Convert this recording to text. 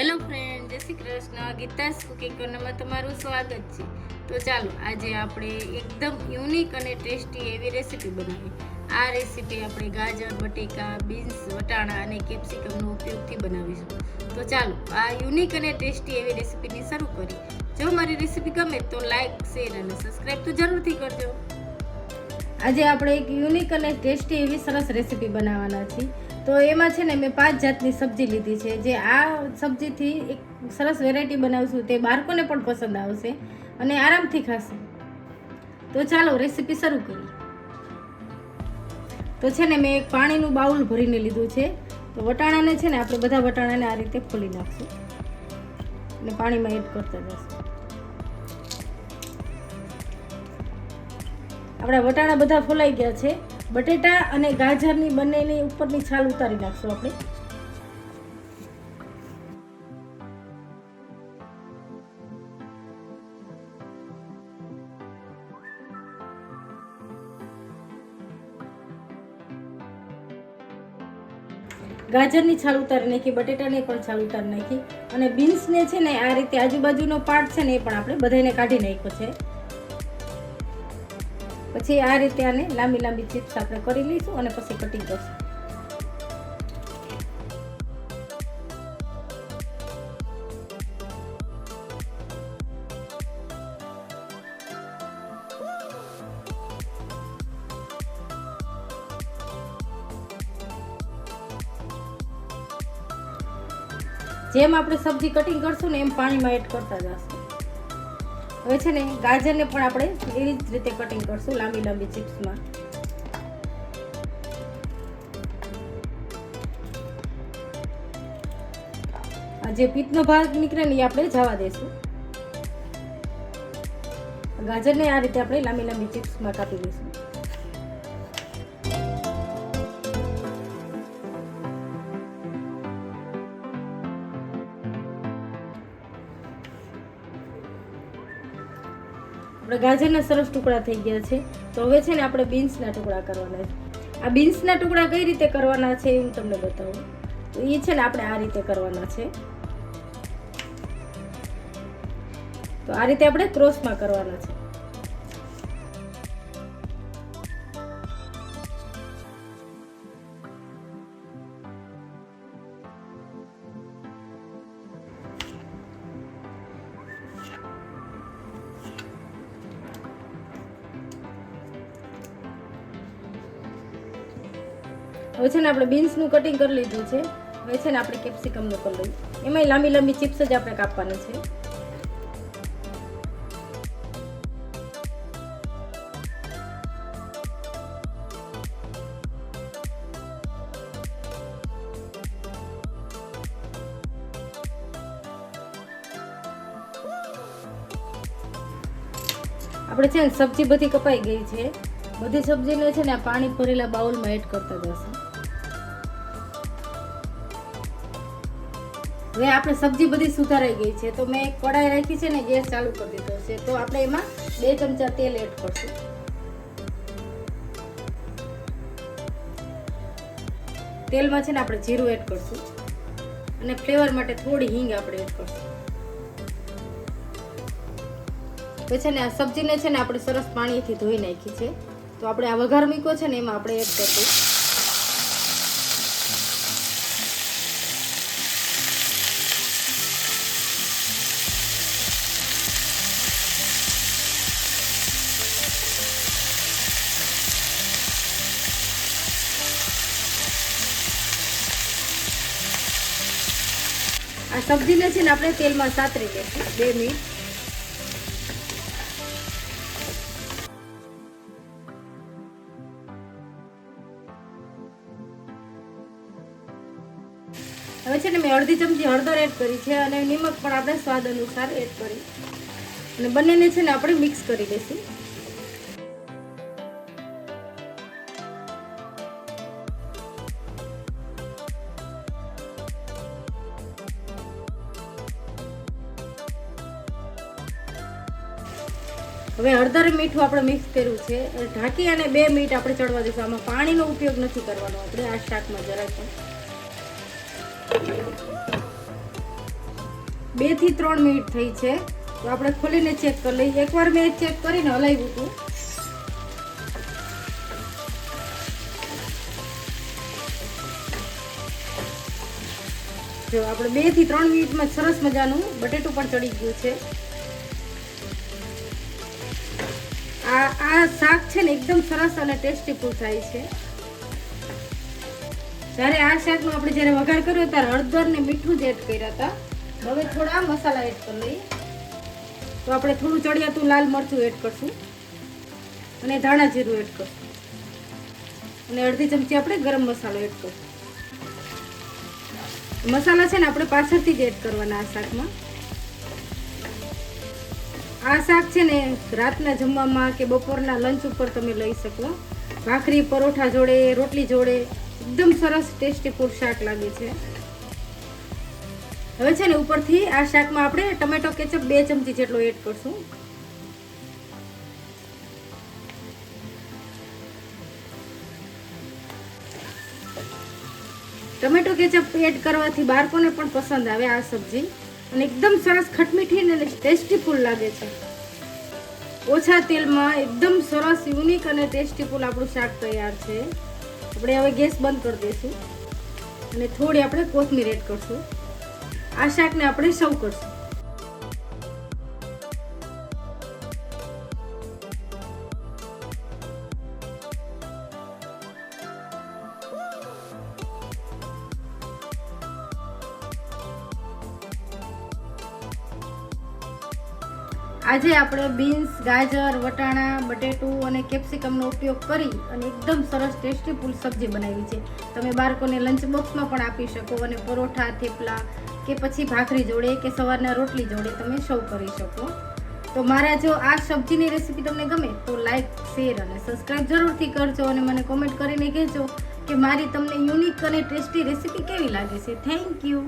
Hello friend જય Shri Krishna. Geeta's cooking કોર્નરમાં તમારું સ્વાગત છે. તો ચાલો, આજે આપણે એકદમ યુનિક અને ટેસ્ટી એવી રેસીપી બનાવીએ. આ રેસીપી આપણે ગાજર, બટેકા બીન્સ વટાણા અને કેપ્સિકમનો ઉપયોગથી બનાવીશું. તો ચાલો, આ યુનિક અને ટેસ્ટી એવી રેસીપીની શરૂ કરી જો મારી રેસીપી ગમે તો લાઇક શેર અને સબસ્ક્રાઈબ તો જરૂરથી કરજો. આજે આપણે એક યુનિક અને ટેસ્ટી એવી સરસ રેસીપી બનાવવાના છીએ. તો એમાં છે ને મેં પાંચ જાતની સબ્જી લીધી છે. જે આ સબ્જીથી એક સરસ વેરાયટી બનાવશું તે બાળકોને પણ પસંદ આવશે અને આરામથી ખાશે. તો ચાલો રેસીપી શરૂ કરીએ. તો છે ને મેં એક પાણીનું બાઉલ ભરીને લીધું છે. તો વટાણાને છે ને આપણે બધા વટાણાને આ રીતે ખોલી નાખશું. અને પાણીમાં એડ કરતા જશું. આપણા વટાણા બધા ફોલાઈ ગયા છે. બટેટા અને ગાજરની બંનેની ઉપરની છાલ ઉતારી નાખશું આપણે. ગાજરની છાલ ઉતારી નાખી, બટેટાની પણ છાલ ઉતારી નાખી. અને બીન્સને છે ને આ રીતે આજુબાજુનો પાર્ટ છે ને એ પણ આપણે બધાને કાઢી નાખ્યો છે. પછી આ રીતે આને લાંબી લાંબી ચિપ્સ આપણે કરી લઈશું અને પછી કટિંગ કરશું. જેમ આપણે સબ્જી કટિંગ કરશું ને એમ પાણીમાં એડ કરતા જશું. હવે છે ને ગાજરને પણ આપણે એવી જ રીતે કટિંગ કરશું લાંબી લાંબી ચિપ્સમાં. આ જે પિત્તનો ભાગ નીકળે ને એ આપણે જવા દઈશું ગાજરને આ રીતે આપણે લાંબી લાંબી ચિપ્સમાં કાપી દઈશું આપણે ગાજરના સરસ ટુકડા થઈ ગયા છે. તો હવે છે ને આપણે બીન્સના ટુકડા કરવાના છે. આ બીન્સના ટુકડા કઈ રીતે કરવાના છે એ હું તમને બતાવું. તો એ છે ને આપણે આ રીતે કરવાના છે. તો આ રીતે આપણે ક્રોસમાં કરવાના છે. હવે છે ને આપણે બીન્સનું કટિંગ કરી લીધું છે. હવે છે ને આપણે કેપ્સિકમનું કરી લઈએ. એમાંય લાંબી લાંબી ચિપ્સ જ આપણે કાપવાની છે. આપણે છે ને સબ્જી બધી કપાઈ ગઈ છે. બધી સબ્જીને છે ને પાણી ભરેલા બાઉલમાં એડ કરતા જશું. હવે આપણે સબ્જી બધી સુધારાઈ ગઈ છે. તો મેં કડાઈ રાખી છે ને ગેસ ચાલુ કરી દીધો છે. તો આપણે એમાં બે ચમચા તેલ એડ કરશું. તેલમાં છે ને, આપણે જીરું એડ કરશું. અને ફ્લેવર માટે થોડી હિંગ આપણે એડ કરશું. તો છે ને, આ સબ્જીને છે ને, આપણે સરસ પાણીથી ધોઈ નાખી છે. તો આપણે આ વઘાર મૂક્યો છે ને, એમાં આપણે એડ કરશું આ સબ્જીને છે ને આપણે તેલમાં સાતરી લઈશું બે મિનિટ. હવે છે ને મેં અડધી ચમચી હળદર એડ કરી છે અને નિમક પણ આપણે સ્વાદ અનુસાર એડ કરી. અને બંનેને છે ને આપણે મિક્સ કરી દઈશું હવે હળદર મીઠું આપણે મિક્સ કર્યું છે. ઢાંકી અને બે મિનિટ આપણે ચડવા દઈશું. આમાં પાણીનો ઉપયોગ નથી કરવાનો. આપણે આ શાકમાં જરા બેથી ત્રણ મિનિટ થઈ છે. તો આપણે ખોલીને ચેક કરી લઈએ. એકવાર મેં ચેક કરીને હલાવ્યું હતું. જો, આપણે બેથી ત્રણ મિનિટમાં સરસ મજાનું બટેટું પણ ચડી ગયું છે. શાક છે ને એકદમ સરસ અને ટેસ્ટીફુલ થાય છે. જ્યારે આ શાકનો આપણે જ્યારે વઘાર કર્યો ત્યારે હળદર ને મીઠું જ એડ કર્યા હતા. હવે થોડા મસાલા એડ કરી લઈએ. તો આપણે થોડું ચડિયાતું લાલ મરચું એડ કરશું. અને ધાણા જીરું એડ કરશું. અને અડધી ચમચી આપણે ગરમ મસાલો એડ કરશું. મસાલા છે ને આપણે પાછળથી જ એડ કરવાના આ શાકમાં. આ શાક છે ને રાતના જમવામાં કે બપોરના લંચ ઉપર તમે લઈ શકો. ભાખરી, પરોઠા જોડે, રોટલી જોડે, એકદમ સરસ ટેસ્ટી ફૂડ શાક લાગે છે. હવે છે ને ઉપરથી આ શાકમાં આપણે ટમેટો કેચઅપ બે ચમચી જેટલો એડ કરશું. ટમેટો કેચઅપ એડ કરવાથી બાળકોને પણ પસંદ આવે આ સબ્જી. અને એકદમ સરસ ખટમીઠી અને ટેસ્ટીફુલ લાગે છે. ઓછા તેલમાં એકદમ સરસ, યુનિક અને ટેસ્ટીફુલ આપણું શાક તૈયાર છે. આપણે હવે ગેસ બંધ કરી દઈશું. અને થોડી આપણે કોથમીર એડ કરશું. આ શાકને આપણે સર્વ કરશું. આજે આપણે બીન્સ ગાજર, વટાણા, બટેટું અને કેપ્સિકમનો ઉપયોગ કરી અને એકદમ સરસ ટેસ્ટી ફૂલ સબ્જી બનાવી છે. તમે બાળકોને લંચ બોક્સમાં પણ આપી શકો અને પરોઠા, થેપલા કે પછી ભાખરી જોડે કે સવારના રોટલી જોડે તમે સર્વ કરી શકો. તો મારા જો આ સબ્જીની રેસીપી તમને ગમે તો લાઇક શેર અને સબસ્ક્રાઈબ જરૂરથી કરજો અને મને કોમેન્ટ કરીને કહેજો કે મારી તમને યુનિક અને ટેસ્ટી રેસીપી કેવી લાગે છે. Thank you